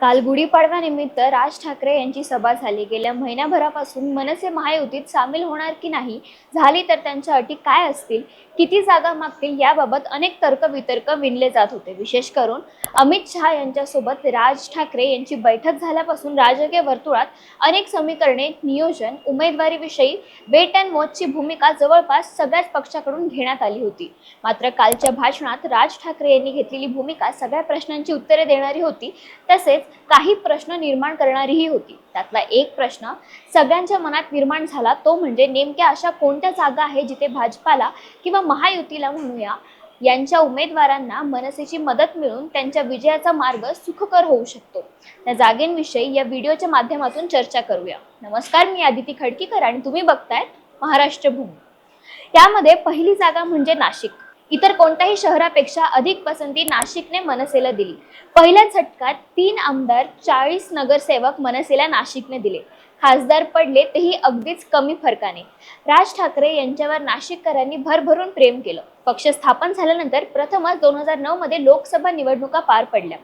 काल गुढीपाडव्यानिमित्त राज ठाकरे यांची सभा झाली. गेल्या महिन्याभरापासून मनसे महायुतीत सामील होणार की नाही झाली तर त्यांच्या अटी काय असतील किती जागा मागतील याबाबत अनेक तर्कवितर्क विणले जात होते. विशेष करून अमित शहा यांच्यासोबत राज ठाकरे यांची बैठक झाल्यापासून राजकीय वर्तुळात अनेक समीकरणे नियोजन उमेदवारीविषयी वेट अँड वॉचची भूमिका जवळपास सगळ्याच पक्षाकडून घेण्यात आली होती. मात्र कालच्या भाषणात राज ठाकरे यांनी घेतलेली भूमिका सगळ्या प्रश्नांची उत्तरे देणारी होती. तसेच काही प्रश्न निर्माण करणारीही होती. त्यातला एक प्रश्न सगळ्यांच्या मनात निर्माण झाला तो म्हणजे नेमक्या अशा कोणत्या जागा आहे जिथे भाजपाला किंवा महायुतीला म्हणूया यांच्या उमेदवारांना मनसेची मदत मिळून त्यांच्या विजयाचा मार्ग सुखकर होऊ शकतो? त्या जागेंविषयी या व्हिडिओच्या माध्यमातून चर्चा करूया. नमस्कार मी आदिती खडकीकर आणि तुम्ही बघताय महाराष्ट्र भूमी यामध्ये पहिली जागा म्हणजे नाशिक. इतर कोणत्याही शहरापेक्षा अधिक पसंती नाशिकने मनसेला दिली. पहिल्या झटकात तीन आमदार चाळीस नगरसेवक मनसेला नाशिकने दिले. खासदार पडले तेही अगदीच कमी फरकाने. राज ठाकरे यांच्यावर नाशिककरांनी भरभरून प्रेम केलं. पक्ष स्थापन झाल्यानंतर प्रथमच दोन हजार नऊ मध्ये लोकसभा निवडणुका पार पडल्या.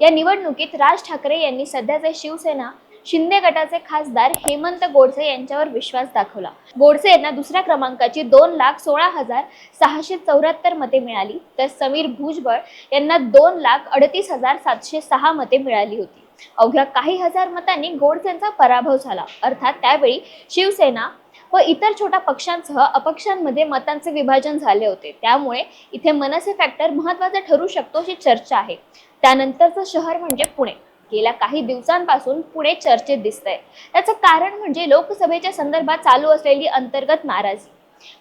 या निवडणुकीत राज ठाकरे यांनी सध्याचे शिवसेना शिंदे गटाचे खासदार हेमंत गोडसे यांच्यावर विश्वास दाखवला. गोडसे यांना दुसऱ्या क्रमांकाची दोन लाख सोळा हजार सहाशे चौऱ्याहत्तर मते मिळाली. तर समीर भुजबळ यांना दोन लाख अडतीस हजार सातशे सहा मते मिळाली होती. अवघ्या काही हजार मतांनी गोडसेंचा पराभव झाला. अर्थात त्यावेळी शिवसेना व इतर छोट्या पक्षांसह अपक्षांमध्ये मतांचे विभाजन झाले होते. त्यामुळे इथे मनसे फॅक्टर महत्त्वाचा ठरू शकतो अशी चर्चा आहे. त्यानंतरचं शहर म्हणजे पुणे. गेल्या काही दिवसांपासून पुणे चर्चेत दिसतंय. त्याचं कारण म्हणजे लोकसभेच्या संदर्भात चालू असलेली अंतर्गत नाराजी.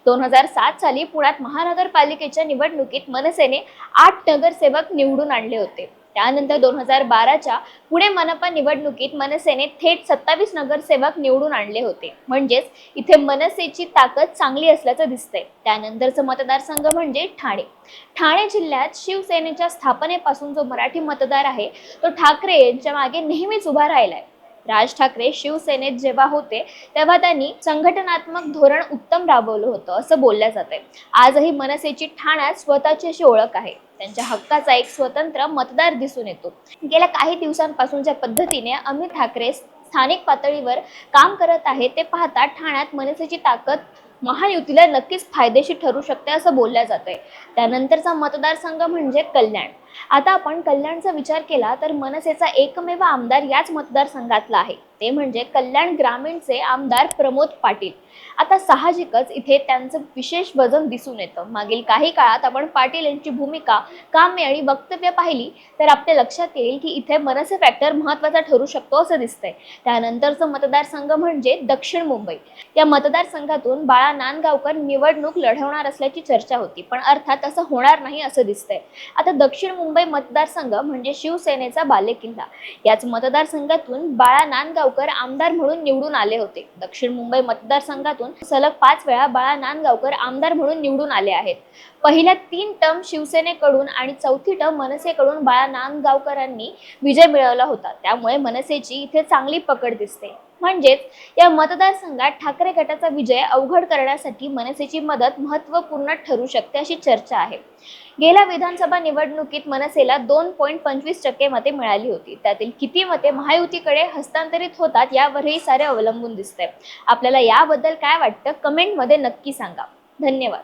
दोन हजार सात साली पुण्यात महानगरपालिकेच्या निवडणुकीत मनसेने आठ नगरसेवक निवडून आणले होते. त्यानंतर दोन हजार बाराच्या पुणे मनपा निवडणुकीत मनसेने थेट सत्तावीस नगरसेवक निवडून आणले होते. म्हणजेच इथे मनसेची ताकद चांगली असल्याचं दिसतंय. त्यानंतरचं मतदारसंघ म्हणजे ठाणे. ठाणे जिल्ह्यात शिवसेनेच्या स्थापनेपासून जो मराठी मतदार आहे तो ठाकरे यांच्या मागे नेहमीच उभा राहिलाय. राज ठाकरे शिवसेनेत जेव्हा होते तेव्हा त्यांनी संघटनात्मक धोरण उत्तम राबवलं होतं असं बोलल्या जाते आजही मनसेची ठाण्यात स्वतःची अशी ओळख आहे. त्यांच्या हक्काचा एक स्वतंत्र मतदार दिसून येतो. गेल्या काही दिवसांपासून ज्या पद्धतीने अमित ठाकरे स्थानिक पातळीवर काम करत आहे ते पाहता ठाण्यात मनसेची ताकद महायुतीला नक्कीच फायदेशीर ठरू शकते असं बोलल्या जाते त्यानंतरचा मतदारसंघ म्हणजे कल्याण. आता आपण कल्याणचा विचार केला तर मनसेचा एकमेव आमदार याच मतदारसंघातला आहे. ते म्हणजे कल्याण ग्रामीणचे आमदार प्रमोद पाटील. आता साहजिकच इथे त्यांचं विशेष वजन दिसून येतं. मागील काही काळात आपण पाटील यांची भूमिका कामे आणि वक्तव्य पाहिली तर आपल्या लक्षात येईल की इथे मनसे फॅक्टर महत्त्वाचा ठरू शकतो असं दिसतंय. त्यानंतरचं मतदारसंघ म्हणजे दक्षिण मुंबई. या मतदारसंघातून बाळा नांदगावकर निवडणूक लढवणार असल्याची चर्चा होती पण अर्थात असं होणार नाही असं दिसतंय. आता दक्षिण मुंबई मुंबई मतदारसंघ म्हणजे शिवसेनेचा बालेकिल्ला. याच मतदारसंघातून बाळा नांदगावकर आमदार म्हणून निवडून आले होते. दक्षिण मुंबई मतदारसंघातून सलग पाच वेळा बाळा नांदगावकर आमदार म्हणून निवडून आले आहेत. पहिल्या तीन टर्म शिवसेनेकडून आणि चौथी टर्म मनसेकडून बाळा नांदगावकरांनी विजय मिळवला होता. त्यामुळे मनसेची इथे चांगली पकड दिसते. म्हणजेच या मतदारसंघात ठाकरे गटाचा विजय अवघड करण्यासाठी मनसेची मदत महत्त्वपूर्ण ठरू शकते अशी चर्चा आहे. गेल्या विधानसभा निवडणुकीत मनसेला दोन पॉईंट पंचवीस टक्के मते मिळाली होती. त्यातील किती मते महायुतीकडे हस्तांतरित होतात यावरही सारे अवलंबून दिसते आपल्याला याबद्दल काय वाटतं? कमेंटमध्ये नक्की सांगा. धन्यवाद.